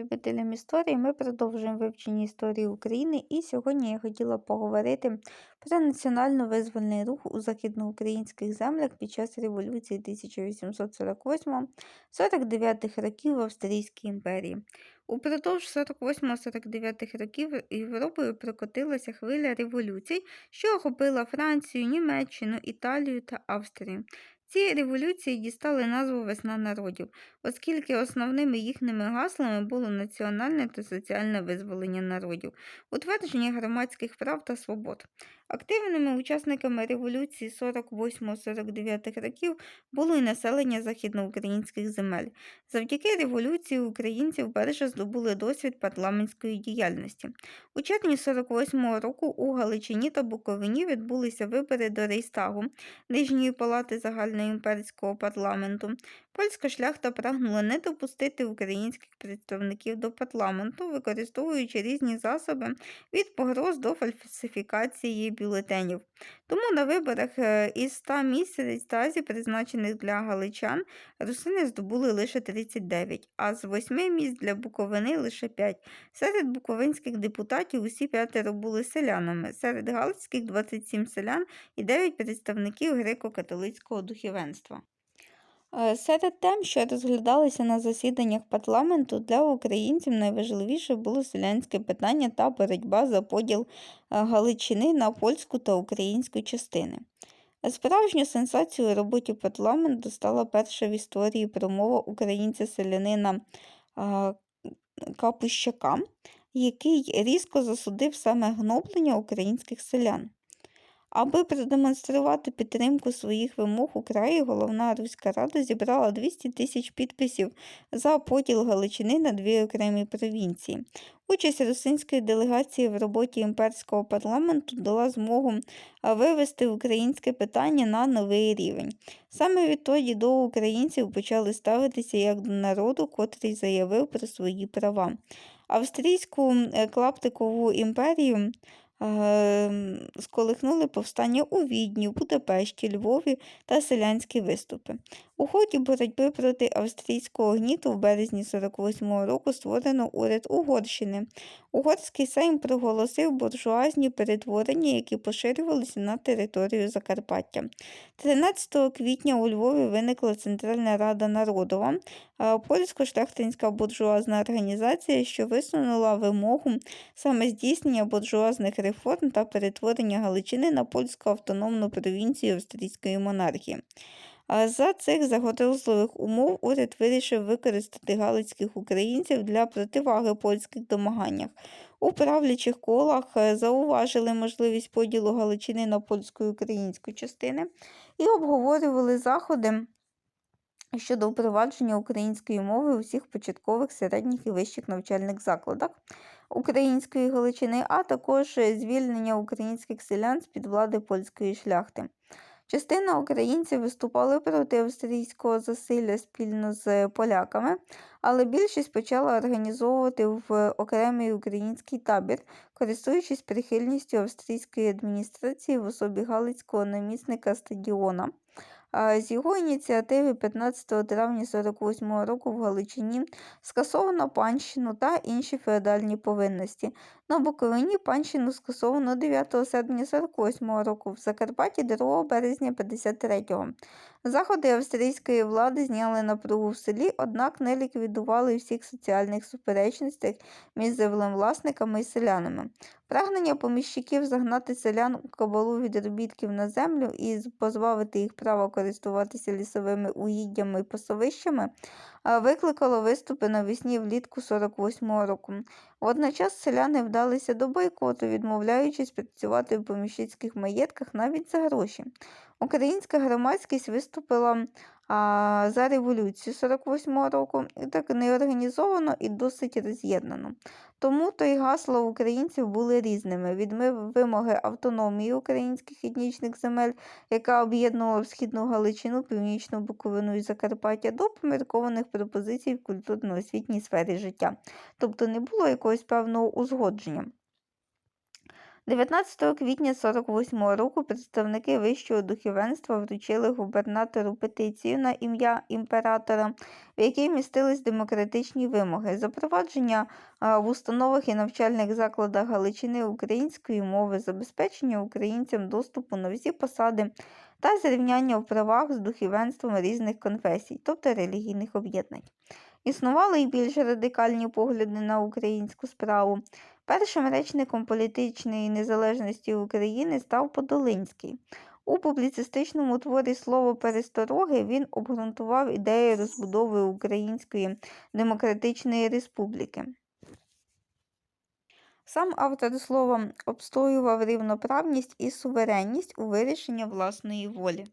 любителям історії. Ми продовжуємо вивчення історії України, і сьогодні я хотіла поговорити про національно-визвольний рух у західноукраїнських землях під час революції 1848-49 років в Австрійській імперії. Упродовж 48-49 років Європою прокотилася хвиля революцій, що охопила Францію, Німеччину, Італію та Австрію. Ці революції дістали назву Весна народів, оскільки основними їхніми гаслами було національне та соціальне визволення народів, утвердження громадських прав та свобод. Активними учасниками революції 48-49 років було і населення західноукраїнських земель. Завдяки революції українці вперше здобули досвід парламентської діяльності. У червні 48-го року у Галичині та Буковині відбулися вибори до Рейстагу, Нижньої палати загальноімперського парламенту. Польська шляхта прагнула не допустити українських представників до парламенту, використовуючи різні засоби від погроз до фальсифікації бюлетенів. Тому на виборах е, із 100 місць Рейстазі, призначених для галичан, русини здобули лише 39, а з 8 місць для Буковини лише 5. Серед буковинських депутатів усі п'ятеро були селянами, серед галицьких 27 селян і 9 представників греко-католицького духовенства. Е, Серед тем, що розглядалися на засіданнях парламенту, для українців найважливіше було селянське питання та боротьба за поділ е, Галичини на польську та українську частини. Справжню сенсацію у роботі парламенту стала перша в історії промова українця-селянина е, Капущака, який різко засудив саме гноблення українських селян. Аби продемонструвати підтримку своїх вимог у краї, головна Руська Рада зібрала 200 тисяч підписів за поділ Галичини на дві окремі провінції. Участь русинської делегації в роботі імперського парламенту дала змогу вивести українське питання на новий рівень. Саме відтоді до українців почали ставитися як до народу, котрий заявив про свої права. Австрійську е, клаптикову імперію сколихнули повстання у Відні, Будапешті, Львові та селянські виступи. У ході боротьби проти австрійського гніту в березні 48-го року створено уряд Угорщини. Угорський сейм проголосив буржуазні перетворення, які поширювалися на територію Закарпаття. 13 квітня у Львові виникла Центральна Рада Народова, польсько-шляхтинська буржуазна організація, що висунула вимогу саме здійснення буржуазних реформ та перетворення Галичини на польську автономну провінцію австрійської монархії. За цих загрозливих умов уряд вирішив використати галицьких українців для противаги польських домаганнях. У правлячих колах е, зауважили можливість поділу Галичини на польську і українську частини і обговорювали заходи щодо впровадження української мови у всіх початкових середніх і вищих навчальних закладах української Галичини, а також звільнення українських селян з під влади польської шляхти. Частина українців виступали проти австрійського засилля спільно з поляками, але більшість почала організовувати в окремий український табір, користуючись прихильністю австрійської адміністрації в особі галицького намісника стадіона. З його ініціативи 15 травня 48 року в Галичині скасовано панщину та інші феодальні повинності. На Буковині панщину скасовано 9 серпня 48 року, в Закарпатті 2 березня 53-го. Заходи австрійської влади зняли напругу в селі, однак не ліквідували всіх соціальних суперечностей між землевласниками і селянами. Прагнення поміщиків загнати селян у кабалу відробітків на землю і позбавити їх права користуватися лісовими угіддями і пасовищами викликало виступи навесні влітку 48-го року. Водночас селяни вдалися до бойкоту, відмовляючись працювати в поміщицьких маєтках навіть за гроші. Українська громадськість виступила за революцію 48-го року і так неорганізовано і досить роз'єднано. Тому то й гасла українців були різними: від вимоги автономії українських етнічних земель, яка об'єднувала східну Галичину, північну Буковину і Закарпаття, до поміркованих пропозицій в культурно-освітній сфері життя. Тобто не було якогось певного узгодження. 19 квітня 48 року представники вищого духовенства вручили губернатору петицію на ім'я імператора, в якій містились демократичні вимоги, запровадження в установах і навчальних закладах Галичини української мови, забезпечення українцям доступу на всі посади та зрівняння в правах з духовенством різних конфесій, тобто релігійних об'єднань. Існували й більш радикальні погляди на українську справу. Першим речником політичної незалежності України став Подолинський. У публіцистичному творі Слово перестороги він обґрунтував ідею розбудови Української Демократичної Республіки. Сам автор слова обстоював рівноправність і суверенність у вирішенні власної волі.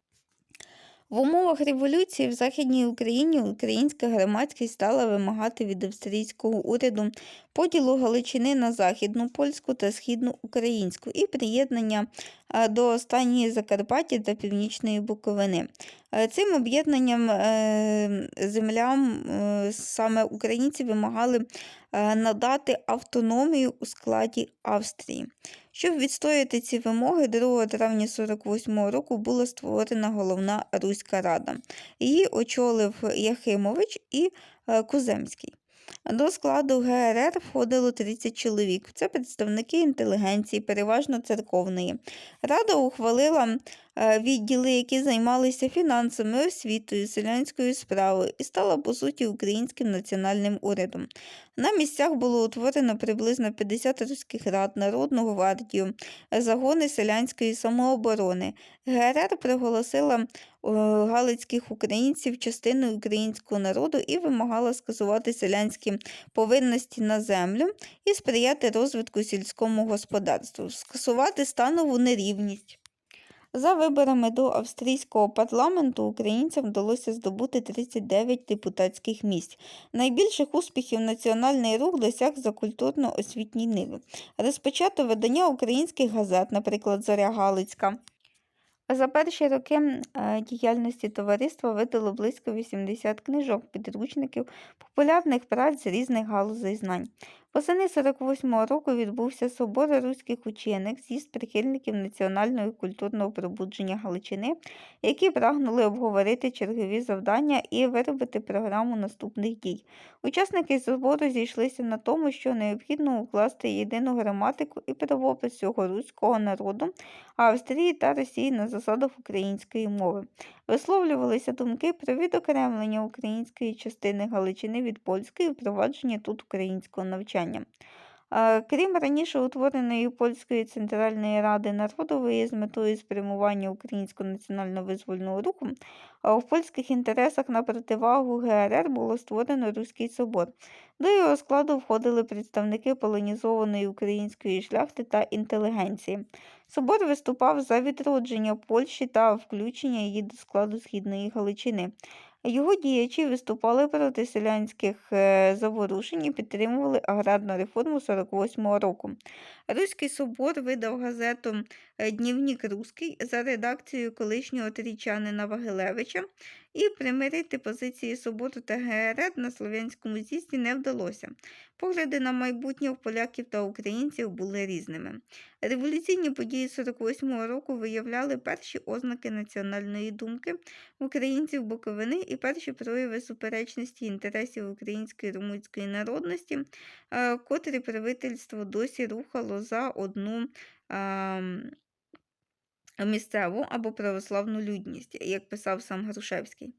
В умовах революції в Західній Україні українська громадськість стала вимагати від австрійського уряду поділу Галичини на Західну польську та Східну українську і приєднання е, до останньої Закарпаття та Північної Буковини. Е, Цим об'єднанням е, землям саме українці вимагали надати автономію у складі Австрії. Щоб відстояти ці вимоги, 2 травня 48 року була створена головна Руська Рада. Її очолив Яхимович і е, Куземський. До складу ГРР входило 30 чоловік. Це представники інтелігенції, переважно церковної. Рада ухвалила відділи, які займалися фінансами, освітою, селянською справою і стала, по суті, українським національним урядом. На місцях було утворено приблизно 50 руських рад, Народну гвардію, загони селянської самооборони. ГРР приголосила е, галицьких українців частиною українського народу і вимагала скасувати селянські повинності на землю і сприяти розвитку сільському господарству, скасувати станову нерівність. За виборами до австрійського парламенту українцям вдалося здобути 39 депутатських місць. Найбільших успіхів національний рух досяг за культурно-освітній ниви. Розпочато видання українських газет, наприклад, Зоря Галицька. За перші роки е, діяльності товариства видало близько 80 книжок, підручників, популярних праць з різних галузей знань. Восени 48-го року відбувся собор руських учених, з'їзд прихильників національного і культурного пробудження Галичини, які прагнули обговорити чергові завдання і виробити програму наступних дій. Учасники збору зійшлися на тому, що необхідно укласти єдину граматику і правопис всього руського народу, Австрії та Росії на засадах української мови. Висловлювалися думки про відокремлення української частини Галичини від польської і впровадження тут українського навчання. Е, Крім раніше утвореної Польської Центральної Ради народової з метою спрямування українського національно-визвольного руху, в польських інтересах на противагу ГРР було створено Руський собор. До його складу входили представники полонізованої української шляхти та інтелігенції. Собор виступав за відродження Польщі та включення її до складу Східної Галичини. Його діячі виступали проти селянських е, заворушень і підтримували аграрну реформу 48-го року. Руський собор видав газету Днівнік Днівник Руський за редакцією колишнього трічанина Вагилевича, і примирити позиції собору та ГРР на слов'янському з'їзді не вдалося. Погляди на майбутнє в поляків та українців були різними. Революційні події 48-го року виявляли перші ознаки національної думки українців Буковини і перші прояви суперечності інтересів української румунської народності, е, котрі правительство досі рухало за одну ем, місцеву або православну людність, як писав сам Грушевський.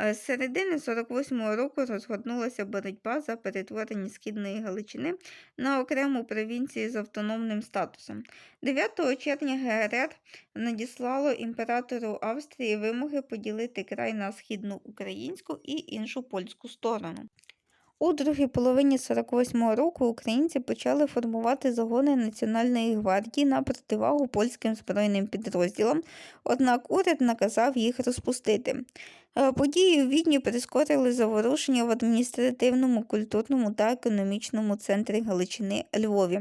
Е, З середини 48-го року розгорнулася боротьба за перетворення Східної Галичини на окрему провінцію з автономним статусом. 9 червня ГРР надіслало імператору Австрії вимоги поділити край на східну українську і іншу польську сторону. У другій половині 48-го року українці почали формувати загони Національної гвардії на противагу польським збройним підрозділам, однак уряд наказав їх розпустити. Е, Події у Відні прискорили заворушення в адміністративному, культурному та економічному центрі Галичини Львові.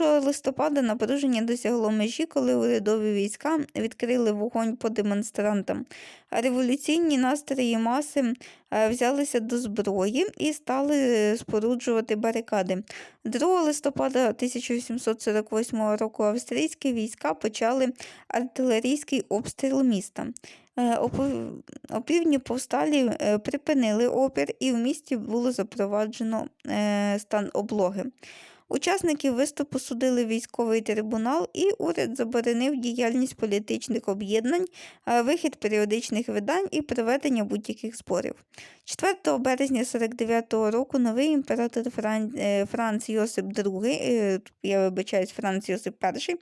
1 листопада напруження досягло межі, коли урядові війська відкрили вогонь по демонстрантам. Революційні настрої маси е, взялися до зброї і стали е, споруджувати барикади. 2 листопада 1848 року австрійські війська почали артилерійський обстріл міста. Е, Опівдні повсталі е, припинили опір і в місті було запроваджено е, стан облоги. Учасників виступу судили військовий трибунал, і уряд заборонив діяльність політичних об'єднань, вихід періодичних видань і проведення будь-яких зборів. 4 березня 49-го року новий імператор Фран... Франц Йосип II, я вибачаюсь, Франц Йосип І,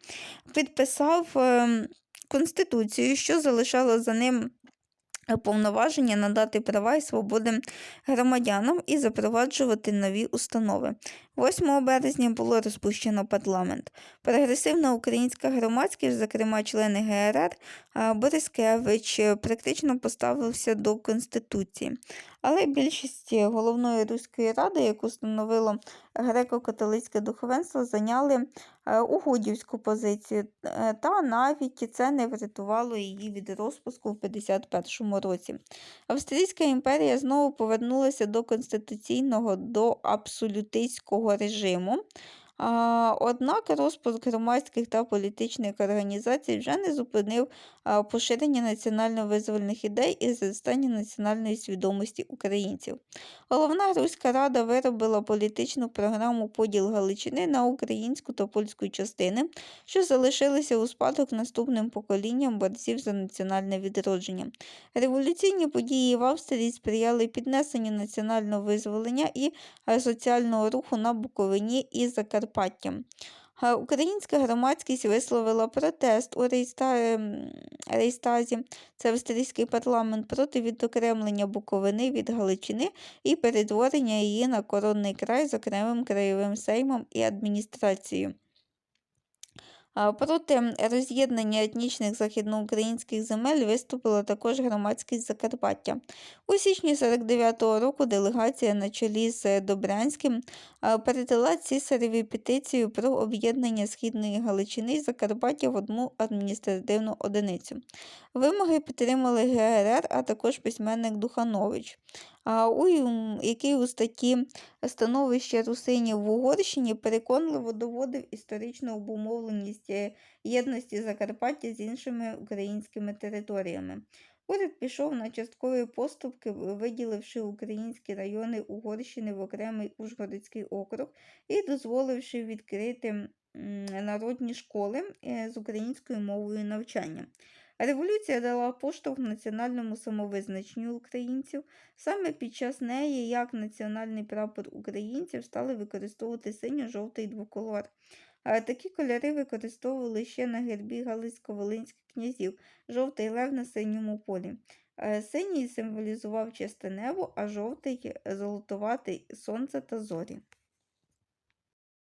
підписав Конституцію, що залишало за ним повноваження надати права і свободи громадянам і запроваджувати нові установи. 8 березня було розпущено парламент. Прогресивна українська громадськість, зокрема члени ГРР, Борискевич е, практично поставився до Конституції. Але більшість е, головної руської ради, яку становило греко-католицьке духовенство, зайняли е, угодівську позицію, е, та навіть це не врятувало її від розпуску в 51 році. Австрійська імперія знову повернулася до конституційного, до абсолютистського режиму. Однак розпуск громадських та політичних організацій вже не зупинив поширення національно-визвольних ідей і зростання національної свідомості українців. Головна Руська Рада виробила політичну програму поділ Галичини на українську та польську частини, що залишилися у спадок наступним поколінням борців за національне відродження. Революційні події в Австрії сприяли піднесенню національного визволення і соціального руху на Буковині і Закарпаттям. Українська громадськість висловила протест у ем, Рейстазі, це австрійський парламент, проти відокремлення Буковини від Галичини і перетворення її на коронний край з окремим краєвим сеймом і адміністрацією. Проти роз'єднання етнічних західноукраїнських земель виступила також громадськість Закарпаття. У січні 49-го року делегація на чолі з Добрянським передала цісареві петицію про об'єднання Східної Галичини і Закарпаття в одну адміністративну одиницю. Вимоги підтримали ГРР, а також письменник Духанович, а у, який у статті становище русинів в Угорщині переконливо доводив історичну обумовленість е, єдності Закарпаття з іншими українськими територіями. Уряд пішов на часткові поступки, виділивши українські райони Угорщини в окремий Ужгородський округ і дозволивши відкрити народні школи е, з українською мовою навчання. Революція дала поштовх національному самовизначенню українців. Саме під час неї, як національний прапор українців, стали використовувати синьо-жовтий двоколор. А Такі кольори використовували ще на гербі Галицько-Волинських князів, жовтий лев на синьому полі. Е, Синій символізував чисте небо, а жовтий золотуватий сонце та зорі.